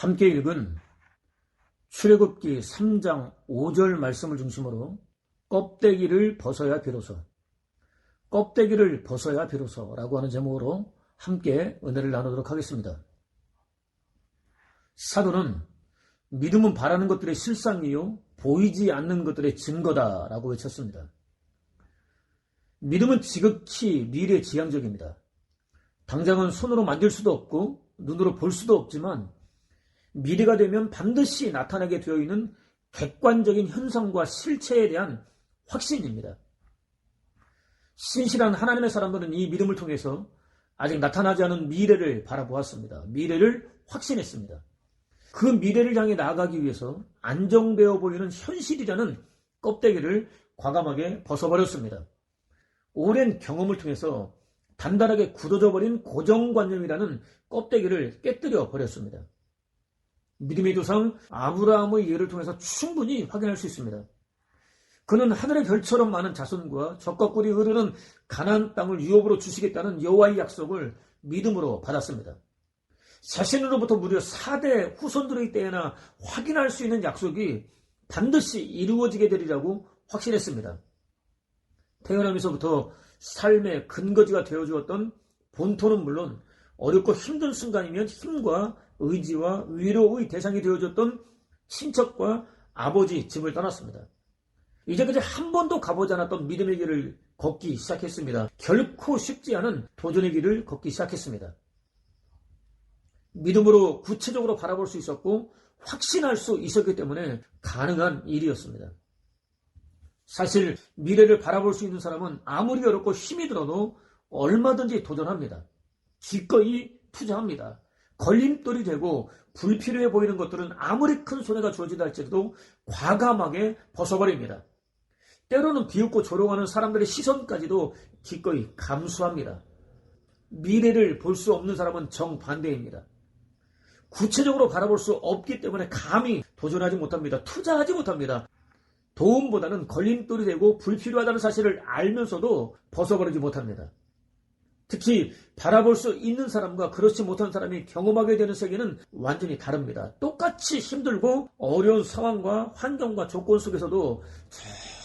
함께 읽은 출애굽기 3장 5절 말씀을 중심으로 껍데기를 벗어야 비로소 껍데기를 벗어야 비로소라고 하는 제목으로 함께 은혜를 나누도록 하겠습니다. 사도는 믿음은 바라는 것들의 실상이요 보이지 않는 것들의 증거다라고 외쳤습니다. 믿음은 지극히 미래 지향적입니다. 당장은 손으로 만질 수도 없고 눈으로 볼 수도 없지만 미래가 되면 반드시 나타나게 되어 있는 객관적인 현상과 실체에 대한 확신입니다. 신실한 하나님의 사람들은 이 믿음을 통해서 아직 나타나지 않은 미래를 바라보았습니다. 미래를 확신했습니다. 그 미래를 향해 나아가기 위해서 안정되어 보이는 현실이라는 껍데기를 과감하게 벗어버렸습니다. 오랜 경험을 통해서 단단하게 굳어져 버린 고정관념이라는 껍데기를 깨뜨려 버렸습니다. 믿음의 조상 아브라함의 예를 통해서 충분히 확인할 수 있습니다. 그는 하늘의 별처럼 많은 자손과 적과 꿀이 흐르는 가나안 땅을 유업으로 주시겠다는 여호와의 약속을 믿음으로 받았습니다. 자신으로부터 무려 4대 후손들의 때에나 확인할 수 있는 약속이 반드시 이루어지게 되리라고 확신했습니다. 태어나면서부터 삶의 근거지가 되어주었던 본토는 물론 어렵고 힘든 순간이면 힘과 의지와 위로의 대상이 되어줬던 친척과 아버지 집을 떠났습니다. 이제까지 한 번도 가보지 않았던 믿음의 길을 걷기 시작했습니다. 결코 쉽지 않은 도전의 길을 걷기 시작했습니다. 믿음으로 구체적으로 바라볼 수 있었고 확신할 수 있었기 때문에 가능한 일이었습니다. 사실 미래를 바라볼 수 있는 사람은 아무리 어렵고 힘이 들어도 얼마든지 도전합니다. 기꺼이 투자합니다. 걸림돌이 되고 불필요해 보이는 것들은 아무리 큰 손해가 주어진다 할지라도 과감하게 벗어버립니다. 때로는 비웃고 조롱하는 사람들의 시선까지도 기꺼이 감수합니다. 미래를 볼 수 없는 사람은 정반대입니다. 구체적으로 바라볼 수 없기 때문에 감히 도전하지 못합니다. 투자하지 못합니다. 도움보다는 걸림돌이 되고 불필요하다는 사실을 알면서도 벗어버리지 못합니다. 특히 바라볼 수 있는 사람과 그렇지 못한 사람이 경험하게 되는 세계는 완전히 다릅니다. 똑같이 힘들고 어려운 상황과 환경과 조건 속에서도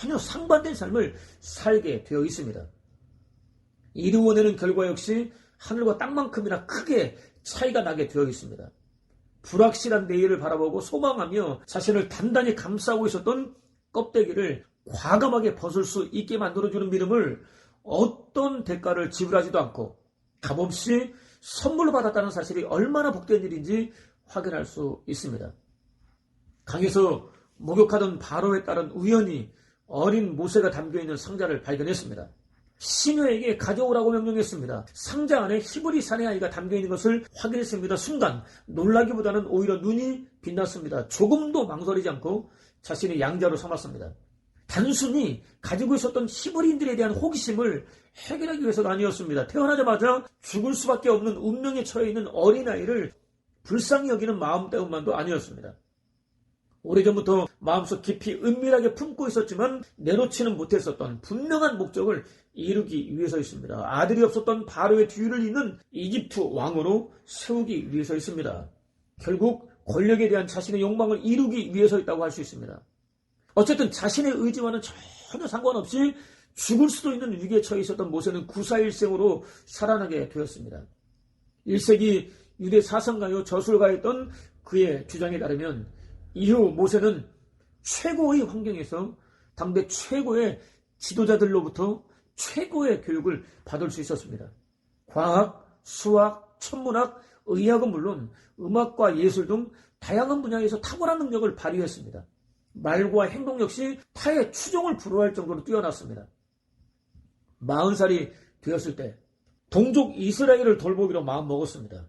전혀 상반된 삶을 살게 되어 있습니다. 이루어내는 결과 역시 하늘과 땅만큼이나 크게 차이가 나게 되어 있습니다. 불확실한 내일을 바라보고 소망하며 자신을 단단히 감싸고 있었던 껍데기를 과감하게 벗을 수 있게 만들어주는 믿음을 어떤 대가를 지불하지도 않고 값없이 선물로 받았다는 사실이 얼마나 복된 일인지 확인할 수 있습니다. 강에서 목욕하던 바로에 따른 우연히 어린 모세가 담겨있는 상자를 발견했습니다. 시녀에게 가져오라고 명령했습니다. 상자 안에 히브리 사내 아이가 담겨있는 것을 확인했습니다. 순간 놀라기보다는 오히려 눈이 빛났습니다. 조금도 망설이지 않고 자신의 양자로 삼았습니다. 단순히 가지고 있었던 히브리인들에 대한 호기심을 해결하기 위해서가 아니었습니다. 태어나자마자 죽을 수밖에 없는 운명에 처해 있는 어린아이를 불쌍히 여기는 마음 때문만도 아니었습니다. 오래전부터 마음속 깊이 은밀하게 품고 있었지만 내놓지는 못했었던 분명한 목적을 이루기 위해서있습니다. 아들이 없었던 바로의 뒤를 잇는 이집트 왕으로 세우기 위해서 있습니다. 결국 권력에 대한 자신의 욕망을 이루기 위해서 있다고 할 수 있습니다. 어쨌든 자신의 의지와는 전혀 상관없이 죽을 수도 있는 위기에 처해 있었던 모세는 구사일생으로 살아나게 되었습니다. 1세기 유대 사성가요 저술가였던 그의 주장에 따르면 이후 모세는 최고의 환경에서 당대 최고의 지도자들로부터 최고의 교육을 받을 수 있었습니다. 과학, 수학, 천문학, 의학은 물론 음악과 예술 등 다양한 분야에서 탁월한 능력을 발휘했습니다. 말과 행동 역시 타의 추종을 불허할 정도로 뛰어났습니다. 40살이 되었을 때 동족 이스라엘을 돌보기로 마음먹었습니다.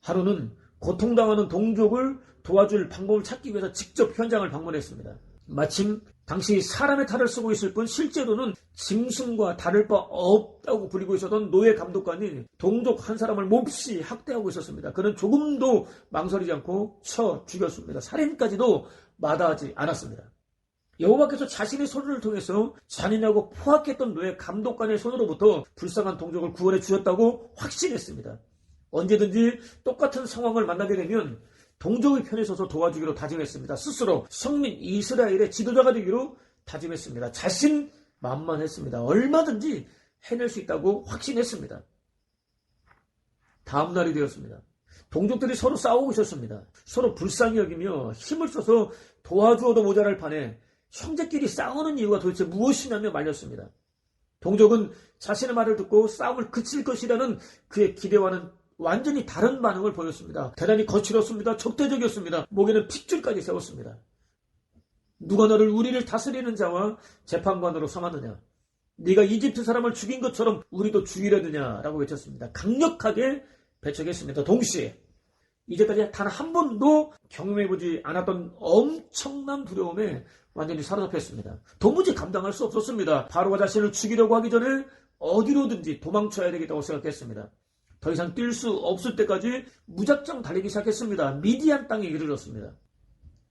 하루는 고통당하는 동족을 도와줄 방법을 찾기 위해서 직접 현장을 방문했습니다. 마침 당시 사람의 탈을 쓰고 있을 뿐 실제로는 짐승과 다를 바 없다고 부리고 있었던 노예 감독관이 동족 한 사람을 몹시 학대하고 있었습니다. 그는 조금도 망설이지 않고 쳐 죽였습니다. 살인까지도 마다하지 않았습니다. 여호와께서 자신의 손을 통해서 잔인하고 포악했던 노예 감독관의 손으로부터 불쌍한 동족을 구원해 주셨다고 확신했습니다. 언제든지 똑같은 상황을 만나게 되면 동족의 편에 서서 도와주기로 다짐했습니다. 스스로 성민 이스라엘의 지도자가 되기로 다짐했습니다. 자신 만만했습니다. 얼마든지 해낼 수 있다고 확신했습니다. 다음 날이 되었습니다. 동족들이 서로 싸우고 있었습니다. 서로 불쌍히 여기며 힘을 써서 도와주어도 모자랄 판에 형제끼리 싸우는 이유가 도대체 무엇이냐며 말렸습니다. 동족은 자신의 말을 듣고 싸움을 그칠 것이라는 그의 기대와는 완전히 다른 반응을 보였습니다. 대단히 거칠었습니다. 적대적이었습니다. 목에는 핏줄까지 세웠습니다. 누가 너를 우리를 다스리는 자와 재판관으로 삼았느냐? 네가 이집트 사람을 죽인 것처럼 우리도 죽이려느냐라고 외쳤습니다. 강력하게 배척했습니다. 동시에 이제까지 단 한 번도 경험해보지 않았던 엄청난 두려움에 완전히 사로잡혔습니다. 도무지 감당할 수 없었습니다. 바로가 자신을 죽이려고 하기 전에 어디로든지 도망쳐야 되겠다고 생각했습니다. 더 이상 뛸 수 없을 때까지 무작정 달리기 시작했습니다. 미디안 땅에 이르렀습니다.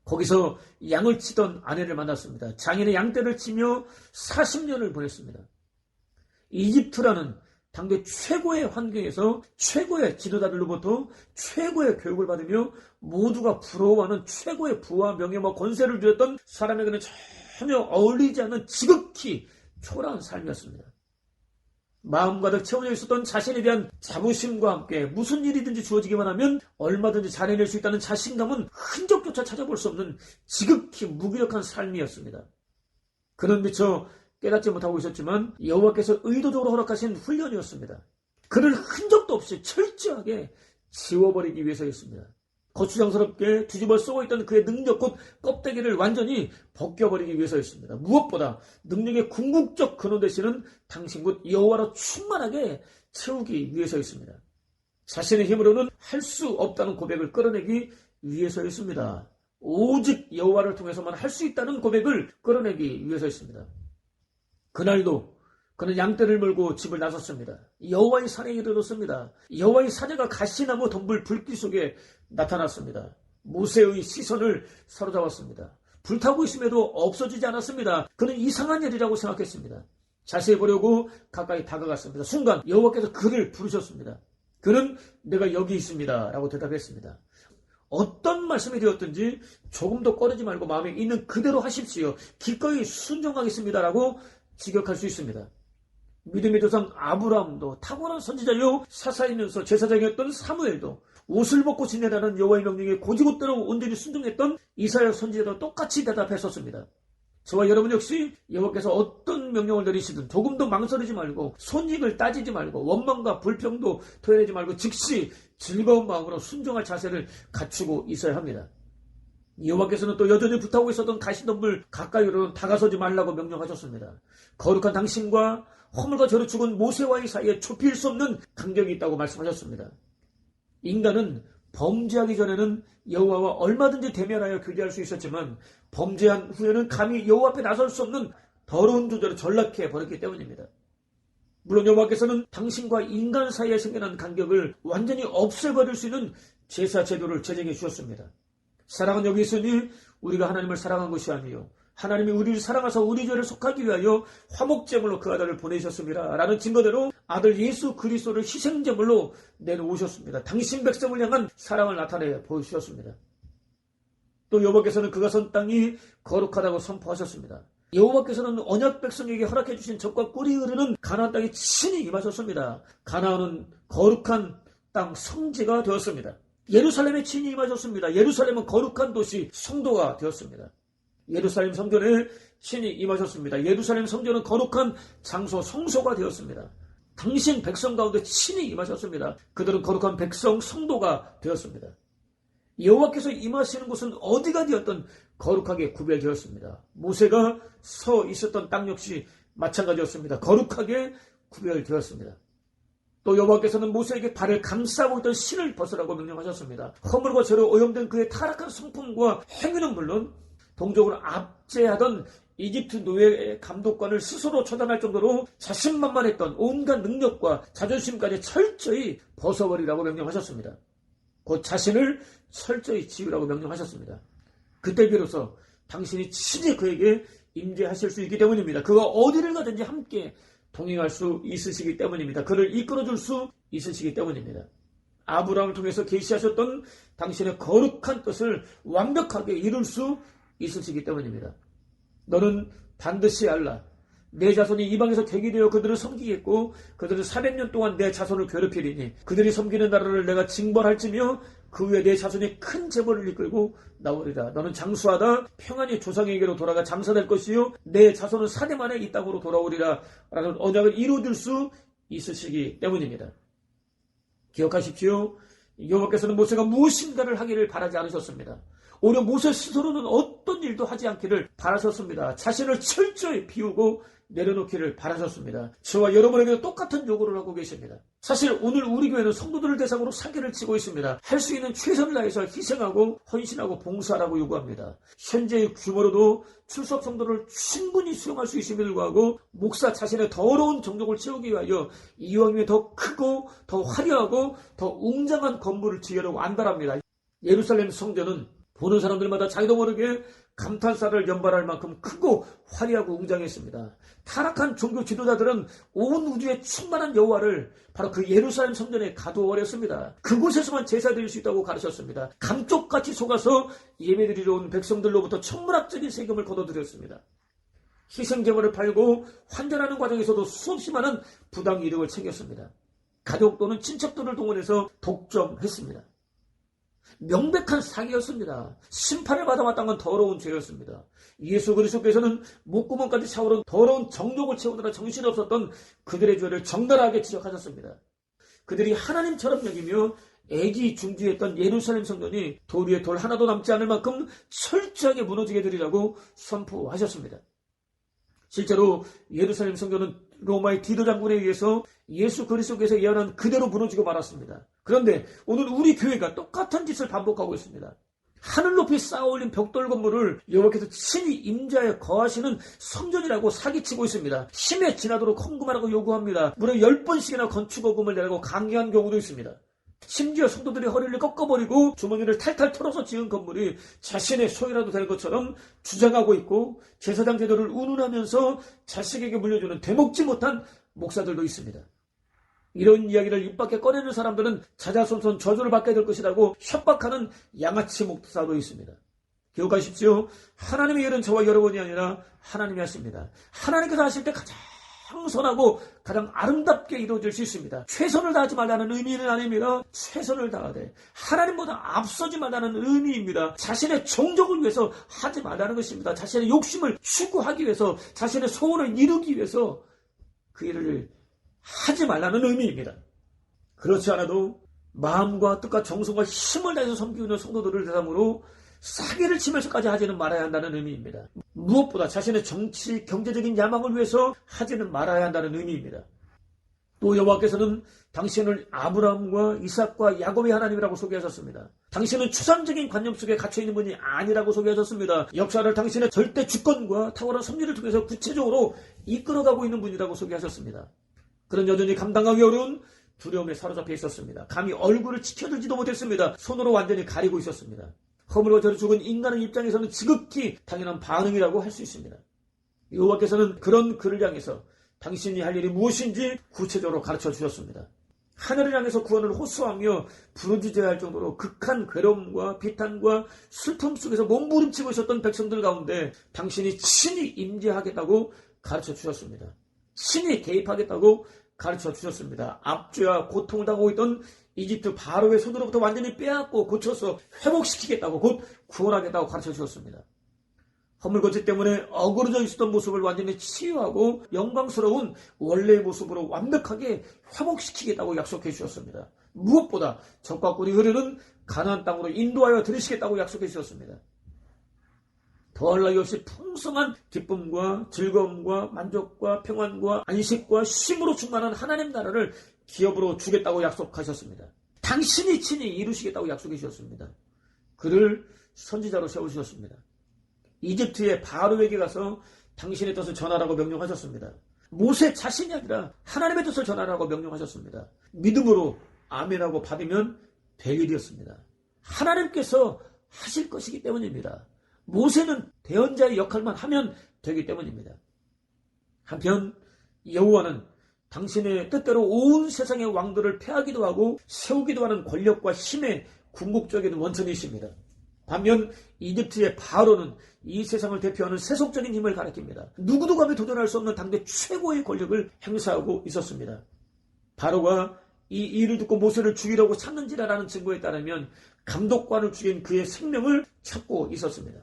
거기서 양을 치던 아내를 만났습니다. 장인의 양떼를 치며 40년을 보냈습니다. 이집트라는 당대 최고의 환경에서 최고의 지도자들로부터 최고의 교육을 받으며 모두가 부러워하는 최고의 부와 명예와 권세를 누렸던 사람에게는 전혀 어울리지 않는 지극히 초라한 삶이었습니다. 마음 가득 채워져 있었던 자신에 대한 자부심과 함께 무슨 일이든지 주어지기만 하면 얼마든지 잘해낼 수 있다는 자신감은 흔적조차 찾아볼 수 없는 지극히 무기력한 삶이었습니다. 그는 미처 깨닫지 못하고 있었지만 여호와께서 의도적으로 허락하신 훈련이었습니다. 그를 흔적도 없이 철저하게 지워버리기 위해서였습니다. 거추장스럽게 뒤집어 쓰고 있던 그의 능력 곧 껍데기를 완전히 벗겨버리기 위해서였습니다. 무엇보다 능력의 궁극적 근원 되시는 당신 곧 여호와로 충만하게 채우기 위해서였습니다. 자신의 힘으로는 할 수 없다는 고백을 끌어내기 위해서였습니다. 오직 여호와를 통해서만 할 수 있다는 고백을 끌어내기 위해서였습니다. 그날도 그는 양떼를 몰고 집을 나섰습니다. 여호와의 산에 이르렀습니다. 여호와의 사자가 가시나무 덤불 불길 속에 나타났습니다. 모세의 시선을 사로잡았습니다. 불타고 있음에도 없어지지 않았습니다. 그는 이상한 일이라고 생각했습니다. 자세히 보려고 가까이 다가갔습니다. 순간 여호와께서 그를 부르셨습니다. 그는 내가 여기 있습니다. 라고 대답했습니다. 어떤 말씀이 되었든지 조금도 꺼내지 말고 마음에 있는 그대로 하십시오. 기꺼이 순종하겠습니다라고 직역할 수 있습니다. 믿음의 조상 아브라함도 탁월한 선지자요 사사이면서 제사장이었던 사무엘도 옷을 벗고 지내라는 여호와의 명령에 고지고대로 온전히 순종했던 이사야 선지자도 똑같이 대답했었습니다. 저와 여러분 역시 여호와께서 어떤 명령을 내리시든 조금도 망설이지 말고 손익을 따지지 말고 원망과 불평도 토해내지 말고 즉시 즐거운 마음으로 순종할 자세를 갖추고 있어야 합니다. 여호와께서는 또 여전히 불타고 있었던 가시덤불 가까이로는 다가서지 말라고 명령하셨습니다. 거룩한 당신과 허물과 죄로 죽은 모세와의 사이에 좁힐 수 없는 간격이 있다고 말씀하셨습니다. 인간은 범죄하기 전에는 여호와와 얼마든지 대면하여 교제할 수 있었지만 범죄한 후에는 감히 여호와 앞에 나설 수 없는 더러운 존재로 전락해 버렸기 때문입니다. 물론 여호와께서는 당신과 인간 사이에 생겨난 간격을 완전히 없애버릴 수 있는 제사 제도를 제정해 주셨습니다. 사랑은 여기 있으니 우리가 하나님을 사랑한 것이 아니요 하나님이 우리를 사랑하사 우리 죄를 속하기 위하여 화목제물로 그 아들을 보내셨습니다. 라는 증거대로 아들 예수 그리스도를 희생제물로 내놓으셨습니다. 당신 백성을 향한 사랑을 나타내 보여주셨습니다. 또 여호와께서는 그가 선 땅이 거룩하다고 선포하셨습니다. 여호와께서는 언약 백성에게 허락해 주신 적과 꿀이 흐르는 가나안 땅에 친히 임하셨습니다. 가나안은 거룩한 땅 성지가 되었습니다. 예루살렘에 친히 임하셨습니다. 예루살렘은 거룩한 도시 성도가 되었습니다. 예루살렘 성전에 신이 임하셨습니다. 예루살렘 성전은 거룩한 장소 성소가 되었습니다. 당신 백성 가운데 친히 임하셨습니다. 그들은 거룩한 백성 성도가 되었습니다. 여호와께서 임하시는 곳은 어디가 되었던 거룩하게 구별되었습니다. 모세가 서 있었던 땅 역시 마찬가지였습니다. 거룩하게 구별되었습니다. 또 여호와께서는 모세에게 발을 감싸고 있던 신을 벗으라고 명령하셨습니다. 허물과 죄로 오염된 그의 타락한 성품과 행위는 물론 동족을 압제하던 이집트 노예의 감독관을 스스로 처단할 정도로 자신만만했던 온갖 능력과 자존심까지 철저히 벗어버리라고 명령하셨습니다. 곧 자신을 철저히 지우라고 명령하셨습니다. 그때 비로소 당신이 친히 그에게 임재하실 수 있기 때문입니다. 그가 어디를 가든지 함께 동행할 수 있으시기 때문입니다. 그를 이끌어줄 수 있으시기 때문입니다. 아브라함을 통해서 계시하셨던 당신의 거룩한 뜻을 완벽하게 이룰 수 있으시기 때문입니다. 너는 반드시 알라. 내 자손이 이방에서 객이 되어 그들을 섬기겠고 그들은 400년 동안 내 자손을 괴롭히리니 그들이 섬기는 나라를 내가 징벌할지며 그 후에 내 자손이 큰 재벌을 이끌고 나오리라. 너는 장수하다 평안히 조상에게로 돌아가 장사될 것이요 내 자손은 사대 만에 이 땅으로 돌아오리라. 라는 언약을 이루어줄 수 있으시기 때문입니다. 기억하십시오. 여호와께서는 모세가 무엇인가를 하기를 바라지 않으셨습니다. 오히려 모세 스스로는 어떤 일도 하지 않기를 바라셨습니다. 자신을 철저히 비우고 내려놓기를 바라셨습니다. 저와 여러분에게도 똑같은 요구를 하고 계십니다. 사실 오늘 우리 교회는 성도들을 대상으로 사기를 치고 있습니다. 할 수 있는 최선을 다해서 희생하고 헌신하고 봉사하라고 요구합니다. 현재의 규모로도 출석 성도를 충분히 수용할 수 있음에도 불구하고 목사 자신의 더러운 정욕을 채우기 위하여 이왕이면 더 크고 더 화려하고 더 웅장한 건물을 지으려고 안달합니다. 예루살렘 성전은 보는 사람들마다 자기도 모르게 감탄사를 연발할 만큼 크고 화려하고 웅장했습니다. 타락한 종교 지도자들은 온 우주에 충만한 여호와를 바로 그 예루살렘 성전에 가두어버렸습니다. 그곳에서만 제사 드릴 수 있다고 가르쳤습니다. 감쪽같이 속아서 예배드리러 온 백성들로부터 천문학적인 세금을 거둬들였습니다. 희생제물을 팔고 환전하는 과정에서도 수없이 많은 부당 이득을 챙겼습니다. 가족 또는 친척들을 동원해서 독점했습니다. 명백한 사기였습니다. 심판을 받아 마땅한 건 더러운 죄였습니다. 예수 그리스도께서는 목구멍까지 차오른 더러운 정욕을 채우느라 정신없었던 그들의 죄를 적나라하게 지적하셨습니다. 그들이 하나님처럼 여기며 애기 중지했던 예루살렘 성전이 돌 위에 돌 하나도 남지 않을 만큼 철저하게 무너지게 되리라고 선포하셨습니다. 실제로 예루살렘 성전은 로마의 디도 장군에 의해서 예수 그리스도께서 예언한 그대로 무너지고 말았습니다. 그런데 오늘 우리 교회가 똑같은 짓을 반복하고 있습니다. 하늘 높이 쌓아올린 벽돌 건물을 여호와께서 친히 임자에 거하시는 성전이라고 사기치고 있습니다. 힘에 지나도록 헌금하라고 요구합니다. 무려 10번씩이나 건축어금을 내라고 강요한 경우도 있습니다. 심지어 성도들이 허리를 꺾어버리고 주머니를 탈탈 털어서 지은 건물이 자신의 소유라도 될 것처럼 주장하고 있고 제사장 제도를 운운하면서 자식에게 물려주는 되먹지 못한 목사들도 있습니다. 이런 이야기를 입 밖에 꺼내는 사람들은 자자손손 저주를 받게 될 것이라고 협박하는 양아치 목사도 있습니다. 기억하십시오. 하나님의 일은 저와 여러분이 아니라 하나님이 하십니다. 하나님께서 하실 때 가장 선하고 가장 아름답게 이루어질 수 있습니다. 최선을 다하지 말라는 의미는 아닙니다. 최선을 다하되 하나님보다 앞서지 말라는 의미입니다. 자신의 정적을 위해서 하지 말라는 것입니다. 자신의 욕심을 추구하기 위해서 자신의 소원을 이루기 위해서 그 일을 하지 말라는 의미입니다. 그렇지 않아도 마음과 뜻과 정성과 힘을 다해서 섬기는 성도들을 대상으로 사기를 치면서까지 하지는 말아야 한다는 의미입니다. 무엇보다 자신의 정치, 경제적인 야망을 위해서 하지는 말아야 한다는 의미입니다. 또 여호와께서는 당신을 아브라함과 이삭과 야곱의 하나님이라고 소개하셨습니다. 당신은 추상적인 관념 속에 갇혀 있는 분이 아니라고 소개하셨습니다. 역사를 당신의 절대 주권과 탁월한 섭리를 통해서 구체적으로 이끌어가고 있는 분이라고 소개하셨습니다. 그런 여전히 감당하기 어려운 두려움에 사로잡혀 있었습니다. 감히 얼굴을 지켜들지도 못했습니다. 손으로 완전히 가리고 있었습니다. 허물과 저를 죽은 인간의 입장에서는 지극히 당연한 반응이라고 할 수 있습니다. 여호와께서는 그런 그를 향해서 당신이 할 일이 무엇인지 구체적으로 가르쳐 주셨습니다. 하늘을 향해서 구원을 호소하며 부르짖어야 할 정도로 극한 괴로움과 비탄과 슬픔 속에서 몸부림치고 있었던 백성들 가운데 당신이 친히 임재하겠다고 가르쳐 주셨습니다. 친히 개입하겠다고 가르쳐 주셨습니다. 압제와 고통을 당하고 있던 이집트 바로의 손으로부터 완전히 빼앗고 고쳐서 회복시키겠다고 곧 구원하겠다고 가르쳐 주셨습니다. 허물거지 때문에 어그러져 있었던 모습을 완전히 치유하고 영광스러운 원래의 모습으로 완벽하게 회복시키겠다고 약속해 주셨습니다. 무엇보다 적과 꿀이 흐르는 가나안 땅으로 인도하여 들으시겠다고 약속해 주셨습니다. 더할 나위 없이 풍성한 기쁨과 즐거움과 만족과 평안과 안식과 쉼으로 충만한 하나님 나라를 기업으로 주겠다고 약속하셨습니다. 당신이 친히 이루시겠다고 약속해 주셨습니다. 그를 선지자로 세우셨습니다. 이집트의 바로에게 가서 당신의 뜻을 전하라고 명령하셨습니다. 모세 자신이 아니라 하나님의 뜻을 전하라고 명령하셨습니다. 믿음으로 아멘하고 받으면 될 일이었습니다. 하나님께서 하실 것이기 때문입니다. 모세는 대언자의 역할만 하면 되기 때문입니다. 한편 여호와는 당신의 뜻대로 온 세상의 왕들을 패하기도 하고 세우기도 하는 권력과 힘의 궁극적인 원천이십니다. 반면 이집트의 바로는 이 세상을 대표하는 세속적인 힘을 가리킵니다. 누구도 감히 도전할 수 없는 당대 최고의 권력을 행사하고 있었습니다. 바로가 이 일을 듣고 모세를 죽이려고 찾는지라라는 증거에 따르면 감독관을 죽인 그의 생명을 찾고 있었습니다.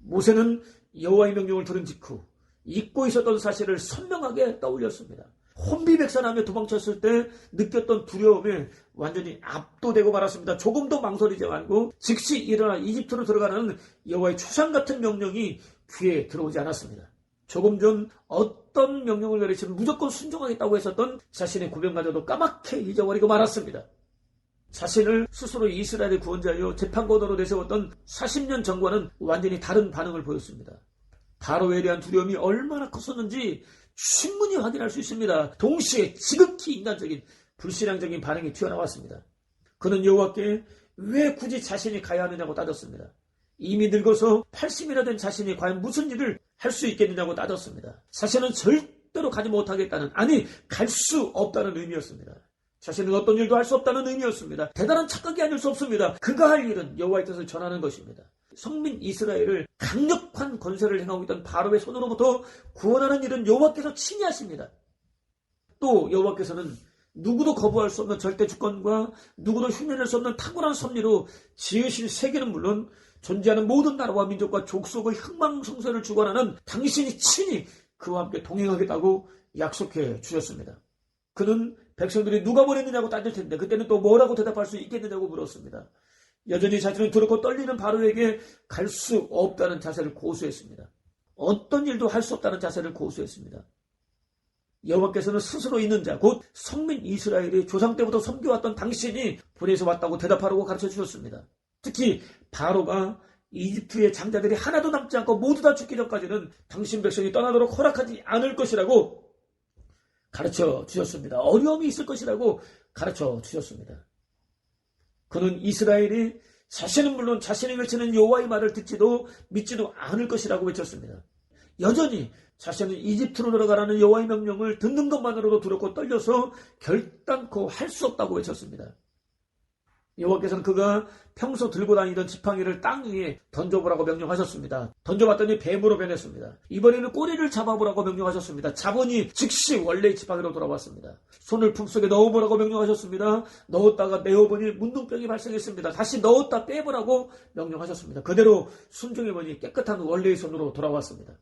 모세는 여호와의 명령을 들은 직후 잊고 있었던 사실을 선명하게 떠올렸습니다. 혼비백산하며 도망쳤을 때 느꼈던 두려움에 완전히 압도되고 말았습니다. 조금도 망설이지 말고 즉시 일어나 이집트로 들어가는 여호와의 초상 같은 명령이 귀에 들어오지 않았습니다. 조금 전 어떤 명령을 내리시면 무조건 순종하겠다고 했었던 자신의 구변가져도 까맣게 잊어버리고 말았습니다. 자신을 스스로 이스라엘의 구원자여 재판관으로 내세웠던 40년 전과는 완전히 다른 반응을 보였습니다. 바로에 대한 두려움이 얼마나 컸었는지 충분히 확인할 수 있습니다. 동시에 지극히 인간적인 불신앙적인 반응이 튀어나왔습니다. 그는 여호와께 왜 굳이 자신이 가야 하느냐고 따졌습니다. 이미 늙어서 80이나 된 자신이 과연 무슨 일을 할 수 있겠느냐고 따졌습니다. 자신은 절대로 가지 못하겠다는 아니 갈 수 없다는 의미였습니다. 자신은 어떤 일도 할 수 없다는 의미였습니다. 대단한 착각이 아닐 수 없습니다. 그가 할 일은 여호와의 뜻을 전하는 것입니다. 성민 이스라엘을 강력한 권세를 행하고 있던 바로의 손으로부터 구원하는 일은 여호와께서 친히 하십니다. 또 여호와께서는 누구도 거부할 수 없는 절대 주권과 누구도 흉내낼 수 없는 탁월한 섭리로 지으신 세계는 물론 존재하는 모든 나라와 민족과 족속의 흥망성쇠를 주관하는 당신이 친히 그와 함께 동행하겠다고 약속해 주셨습니다. 그는 백성들이 누가 보냈느냐고 따질 텐데 그때는 또 뭐라고 대답할 수 있겠느냐고 물었습니다. 여전히 자신을 두렵고 떨리는 바로에게 갈 수 없다는 자세를 고수했습니다. 어떤 일도 할 수 없다는 자세를 고수했습니다. 여호와께서는 스스로 있는 자, 곧 성민 이스라엘이 조상 때부터 섬겨왔던 당신이 보내서 왔다고 대답하라고 가르쳐 주셨습니다. 특히 바로가 이집트의 장자들이 하나도 남지 않고 모두 다 죽기 전까지는 당신 백성이 떠나도록 허락하지 않을 것이라고 가르쳐 주셨습니다. 어려움이 있을 것이라고 가르쳐 주셨습니다. 그는 이스라엘이 자신은 물론 자신이 외치는 여호와의 말을 듣지도 믿지도 않을 것이라고 외쳤습니다. 여전히 자신은 이집트로 들어가라는 여호와의 명령을 듣는 것만으로도 두렵고 떨려서 결단코 할 수 없다고 외쳤습니다. 여호와께서는 그가 평소 들고 다니던 지팡이를 땅 위에 던져보라고 명령하셨습니다. 던져봤더니 뱀으로 변했습니다. 이번에는 꼬리를 잡아보라고 명령하셨습니다. 자본이 즉시 원래의 지팡이로 돌아왔습니다. 손을 품속에 넣어보라고 명령하셨습니다. 넣었다가 내어보니 문둥병이 발생했습니다. 다시 넣었다 빼보라고 명령하셨습니다. 그대로 순종해보니 깨끗한 원래의 손으로 돌아왔습니다.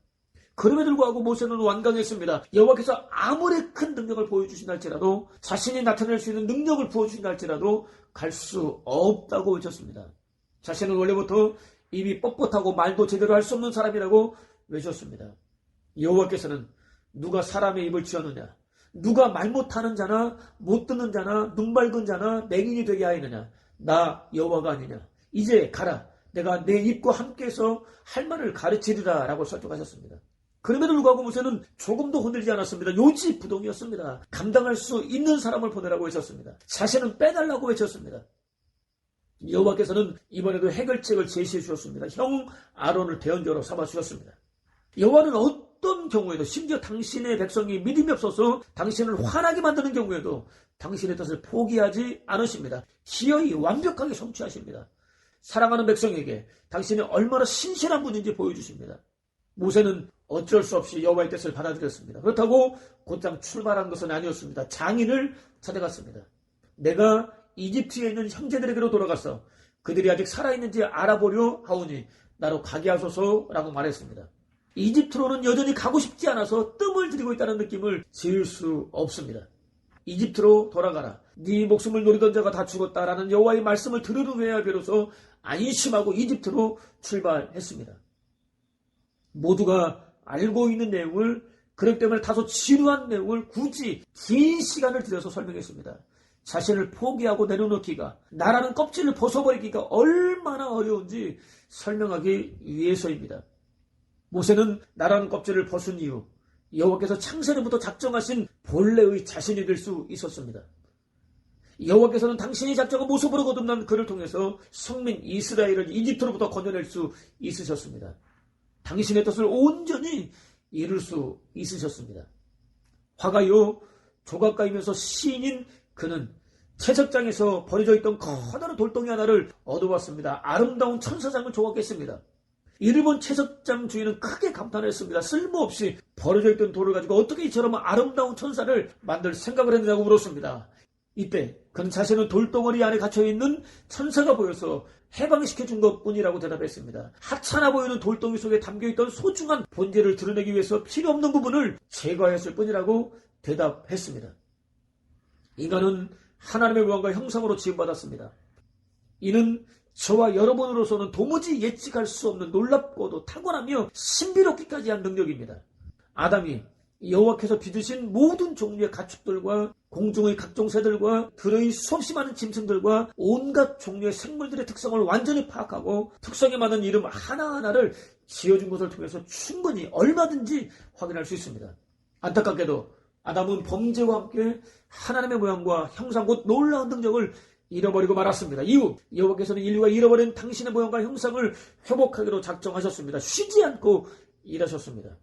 그럼에도 불구하고 모세는 완강했습니다. 여호와께서 아무리 큰 능력을 보여주신다 할지라도 자신이 나타낼 수 있는 능력을 부어주신다 할지라도 갈 수 없다고 외쳤습니다. 자신은 원래부터 입이 뻣뻣하고 말도 제대로 할 수 없는 사람이라고 외쳤습니다. 여호와께서는 누가 사람의 입을 지었느냐 누가 말 못하는 자나 못 듣는 자나 눈 밝은 자나 맹인이 되게 하였느냐 나 여호와가 아니냐 이제 가라 내가 내 입과 함께해서 할 말을 가르치리라 라고 설득하셨습니다. 그럼에도 불구하고 모세는 조금도 흔들리지 않았습니다. 요지부동이었습니다. 감당할 수 있는 사람을 보내라고 외쳤습니다. 자신은 빼달라고 외쳤습니다. 여호와께서는 이번에도 해결책을 제시해 주셨습니다. 형 아론을 대언자로 삼아 주셨습니다. 여호와는 어떤 경우에도 심지어 당신의 백성이 믿음이 없어서 당신을 화나게 만드는 경우에도 당신의 뜻을 포기하지 않으십니다. 기어이 완벽하게 성취하십니다. 사랑하는 백성에게 당신이 얼마나 신실한 분인지 보여주십니다. 모세는 어쩔 수 없이 여호와의 뜻을 받아들였습니다. 그렇다고 곧장 출발한 것은 아니었습니다. 장인을 찾아갔습니다. 내가 이집트에 있는 형제들에게로 돌아가서 그들이 아직 살아있는지 알아보려 하오니 나로 가게 하소서라고 말했습니다. 이집트로는 여전히 가고 싶지 않아서 뜸을 들이고 있다는 느낌을 지을 수 없습니다. 이집트로 돌아가라. 네 목숨을 노리던 자가 다 죽었다라는 여호와의 말씀을 들으려야 비로소 안심하고 이집트로 출발했습니다. 모두가 알고 있는 내용을 그렇기 때문에 다소 지루한 내용을 굳이 긴 시간을 들여서 설명했습니다. 자신을 포기하고 내려놓기가 나라는 껍질을 벗어버리기가 얼마나 어려운지 설명하기 위해서입니다. 모세는 나라는 껍질을 벗은 이유 여호와께서 창세전부터 작정하신 본래의 자신이 될 수 있었습니다. 여호와께서는 당신이 작정한 모습으로 거듭난 그를 통해서 성민 이스라엘을 이집트로부터 건져낼 수 있으셨습니다. 당신의 뜻을 온전히 이룰 수 있으셨습니다. 화가요 조각가이면서 시인인 그는 채석장에서 버려져 있던 커다란 돌덩이 하나를 얻어왔습니다. 아름다운 천사장을 조각했습니다. 이를 본 채석장 주인은 크게 감탄했습니다. 쓸모없이 버려져 있던 돌을 가지고 어떻게 이처럼 아름다운 천사를 만들 생각을 했느냐고 물었습니다. 이때 그는 자신은 돌덩어리 안에 갇혀있는 천사가 보여서 해방시켜준 것 뿐이라고 대답했습니다. 하찮아 보이는 돌덩이 속에 담겨있던 소중한 본질을 드러내기 위해서 필요 없는 부분을 제거했을 뿐이라고 대답했습니다. 인간은 하나님의 무한과 형상으로 지음받았습니다. 이는 저와 여러분으로서는 도무지 예측할 수 없는 놀랍고도 탁월하며 신비롭기까지 한 능력입니다. 아담이 여호와께서 빚으신 모든 종류의 가축들과 공중의 각종 새들과 들의 수없이 많은 짐승들과 온갖 종류의 생물들의 특성을 완전히 파악하고 특성에 맞는 이름 하나하나를 지어준 것을 통해서 충분히 얼마든지 확인할 수 있습니다. 안타깝게도 아담은 범죄와 함께 하나님의 모양과 형상 곧 놀라운 능력을 잃어버리고 말았습니다. 이후 여호와께서는 인류가 잃어버린 당신의 모양과 형상을 회복하기로 작정하셨습니다. 쉬지 않고 일하셨습니다.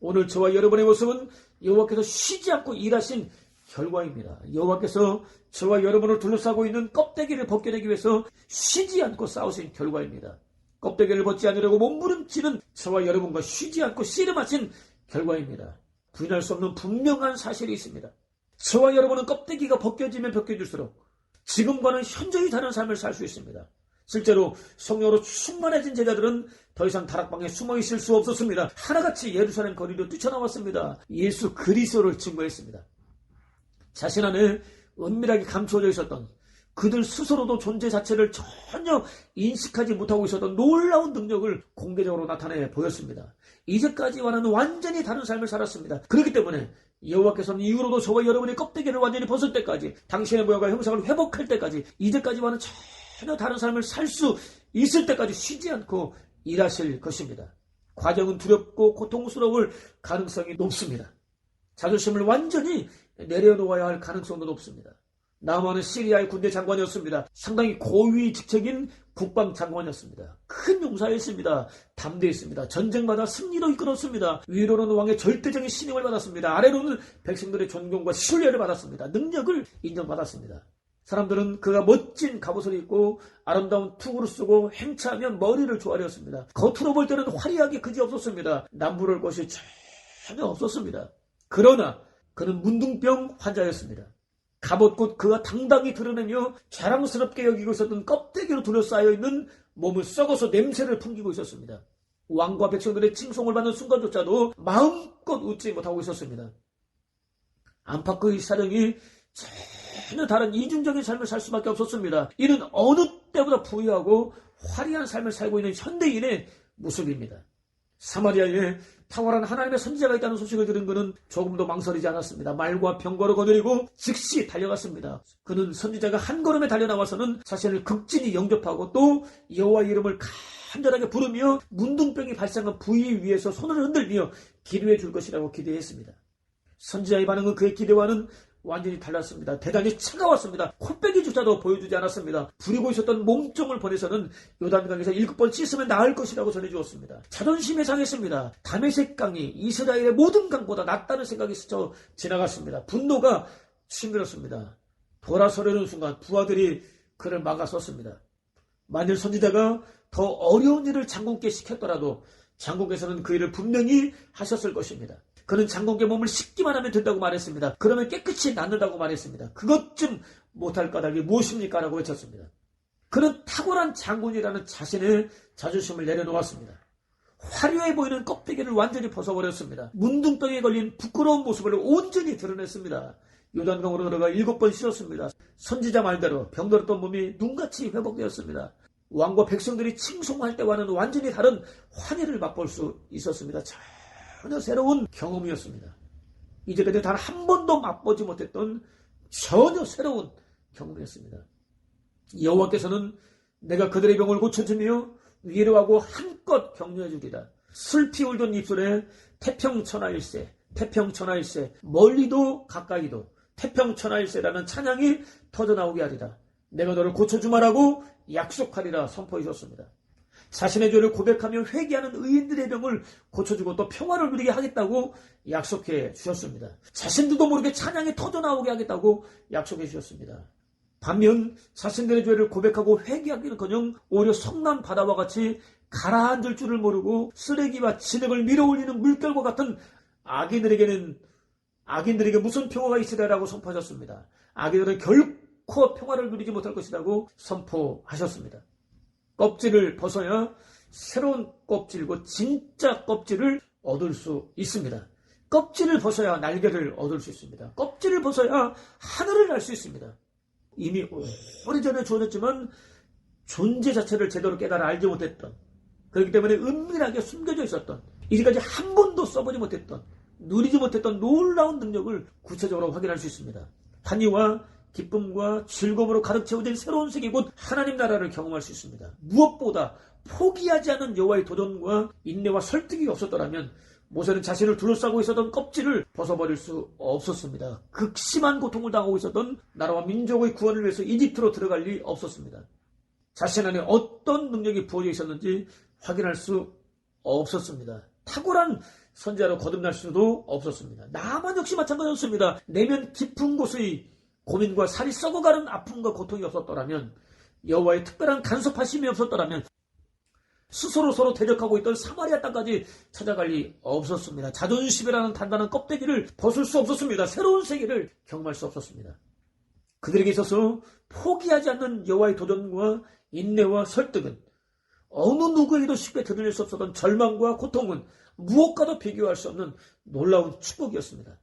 오늘 저와 여러분의 모습은 여호와께서 쉬지 않고 일하신 결과입니다. 여호와께서 저와 여러분을 둘러싸고 있는 껍데기를 벗겨내기 위해서 쉬지 않고 싸우신 결과입니다. 껍데기를 벗지 않으려고 몸부림치는 저와 여러분과 쉬지 않고 씨름하신 결과입니다. 부인할 수 없는 분명한 사실이 있습니다. 저와 여러분은 껍데기가 벗겨지면 벗겨질수록 지금과는 현저히 다른 삶을 살 수 있습니다. 실제로 성령으로 충만해진 제자들은 더 이상 다락방에 숨어 있을 수 없었습니다. 하나같이 예루살렘 거리로 뛰쳐나왔습니다. 예수 그리스도를 증거했습니다. 자신 안에 은밀하게 감추어져 있었던 그들 스스로도 존재 자체를 전혀 인식하지 못하고 있었던 놀라운 능력을 공개적으로 나타내 보였습니다. 이제까지와는 완전히 다른 삶을 살았습니다. 그렇기 때문에 여호와께서는 이후로도 저와 여러분의 껍데기를 완전히 벗을 때까지 당신의 모양과 형상을 회복할 때까지 이제까지와는 전혀 다른 삶을 살 수 있을 때까지 쉬지 않고 일하실 것입니다. 과정은 두렵고 고통스러울 가능성이 높습니다. 자존심을 완전히 내려놓아야 할 가능성도 높습니다. 나만은 시리아의 군대 장관이었습니다. 상당히 고위 직책인 국방 장관이었습니다. 큰 용사였습니다. 담대했습니다. 전쟁마다 승리로 이끌었습니다. 위로는 왕의 절대적인 신임을 받았습니다. 아래로는 백성들의 존경과 신뢰를 받았습니다. 능력을 인정받았습니다. 사람들은 그가 멋진 갑옷을 입고 아름다운 투구를 쓰고 행차하면 머리를 조아렸습니다. 겉으로 볼 때는 화려하게 그지없었습니다. 남부를 것이 전혀 없었습니다. 그러나 그는 문둥병 환자였습니다. 갑옷곧 그가 당당히 드러내며 자랑스럽게 여기고 있었던 껍데기로 둘러싸여 있는 몸을 썩어서 냄새를 풍기고 있었습니다. 왕과 백성들의 칭송을 받는 순간조차도 마음껏 웃지 못하고 있었습니다. 안팎의 사령이 전혀 다른 이중적인 삶을 살 수밖에 없었습니다. 이는 어느 때보다 부유하고 화려한 삶을 살고 있는 현대인의 모습입니다. 사마리아에 탁월한 하나님의 선지자가 있다는 소식을 들은 그는 조금도 망설이지 않았습니다. 말과 병거를 거느리고 즉시 달려갔습니다. 그는 선지자가 한 걸음에 달려나와서는 자신을 극진히 영접하고 또 여호와 이름을 간절하게 부르며 문둥병이 발생한 부위 위에서 손을 흔들며 기도해 줄 것이라고 기대했습니다. 선지자의 반응은 그의 기대와는 완전히 달랐습니다. 대단히 차가웠습니다. 콧배기조차도 보여주지 않았습니다. 부리고 있었던 몸종을 보내서는 요단강에서 일곱 번 씻으면 나을 것이라고 전해주었습니다. 자존심에 상했습니다. 다메섹 강이 이스라엘의 모든 강보다 낫다는 생각이 스쳐 지나갔습니다. 분노가 치밀었습니다. 돌아서려는 순간 부하들이 그를 막아섰습니다. 만일 선지자가 더 어려운 일을 장군께 시켰더라도 장군께서는 그 일을 분명히 하셨을 것입니다. 그는 장군의 몸을 씻기만 하면 된다고 말했습니다. 그러면 깨끗이 낫는다고 말했습니다. 그것 좀 못할 까닭이 무엇입니까? 라고 외쳤습니다. 그는 탁월한 장군이라는 자신의 자존심을 내려놓았습니다. 화려해 보이는 껍데기를 완전히 벗어버렸습니다. 문둥덩이에 걸린 부끄러운 모습을 온전히 드러냈습니다. 요단강으로 들어가 일곱 번 씻었습니다. 선지자 말대로 병들었던 몸이 눈같이 회복되었습니다. 왕과 백성들이 칭송할 때와는 완전히 다른 환희를 맛볼 수 있었습니다. 전혀 새로운 경험이었습니다. 이제까지 단 한 번도 맛보지 못했던 전혀 새로운 경험이었습니다. 여호와께서는 내가 그들의 병을 고쳐주며 위로하고 한껏 격려해 주리라. 슬피 울던 입술에 태평천하일세, 태평천하일세, 멀리도 가까이도 태평천하일세라는 찬양이 터져나오게 하리라. 내가 너를 고쳐주마라고 약속하리라 선포해 줬습니다. 자신의 죄를 고백하며 회개하는 의인들의 병을 고쳐주고 또 평화를 누리게 하겠다고 약속해 주셨습니다. 자신들도 모르게 찬양이 터져나오게 하겠다고 약속해 주셨습니다. 반면 자신들의 죄를 고백하고 회개하기는커녕 오히려 성난 바다와 같이 가라앉을 줄을 모르고 쓰레기와 진흙을 밀어올리는 물결과 같은 악인들에게는 악인들에게 무슨 평화가 있으리라고 선포하셨습니다. 악인들은 결코 평화를 누리지 못할 것이라고 선포하셨습니다. 껍질을 벗어야 새로운 껍질고 진짜 껍질을 얻을 수 있습니다. 껍질을 벗어야 날개를 얻을 수 있습니다. 껍질을 벗어야 하늘을 날 수 있습니다. 이미 오래전에 주어졌지만 존재 자체를 제대로 깨달아 알지 못했던 그렇기 때문에 은밀하게 숨겨져 있었던 이제까지 한 번도 써보지 못했던 누리지 못했던 놀라운 능력을 구체적으로 확인할 수 있습니다. 환희와 기쁨과 즐거움으로 가득 채워진 새로운 세계 곧 하나님 나라를 경험할 수 있습니다. 무엇보다 포기하지 않은 여호와의 도전과 인내와 설득이 없었더라면 모세는 자신을 둘러싸고 있었던 껍질을 벗어버릴 수 없었습니다. 극심한 고통을 당하고 있었던 나라와 민족의 구원을 위해서 이집트로 들어갈 리 없었습니다. 자신 안에 어떤 능력이 부어져 있었는지 확인할 수 없었습니다. 탁월한 선자로 거듭날 수도 없었습니다. 나만 역시 마찬가지였습니다. 내면 깊은 곳의 고민과 살이 썩어가는 아픔과 고통이 없었더라면 여호와의 특별한 간섭하심이 없었더라면 스스로 서로 대적하고 있던 사마리아 땅까지 찾아갈 리 없었습니다. 자존심이라는 단단한 껍데기를 벗을 수 없었습니다. 새로운 세계를 경험할 수 없었습니다. 그들에게 있어서 포기하지 않는 여호와의 도전과 인내와 설득은 어느 누구에게도 쉽게 드러낼 수 없었던 절망과 고통은 무엇과도 비교할 수 없는 놀라운 축복이었습니다.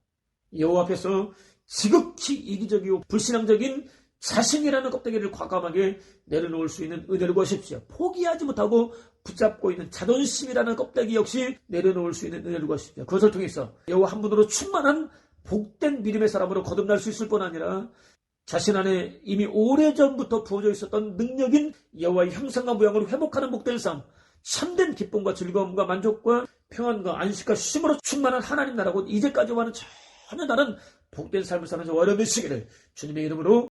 여호와 앞에서 지극히 이기적이고 불신앙적인 자신이라는 껍데기를 과감하게 내려놓을 수 있는 은혜를 구하십시오. 포기하지 못하고 붙잡고 있는 자존심이라는 껍데기 역시 내려놓을 수 있는 은혜를 구하십시오. 그것을 통해서 여호와 한 분으로 충만한 복된 믿음의 사람으로 거듭날 수 있을 뿐 아니라 자신 안에 이미 오래전부터 부어져 있었던 능력인 여호와의 형상과 모양으로 회복하는 복된 삶, 참된 기쁨과 즐거움과 만족과 평안과 안식과 쉼으로 충만한 하나님 나라고 이제까지와는 전혀 다른 복된 삶을 사는 저와 여러분 되시기를 주님의 이름으로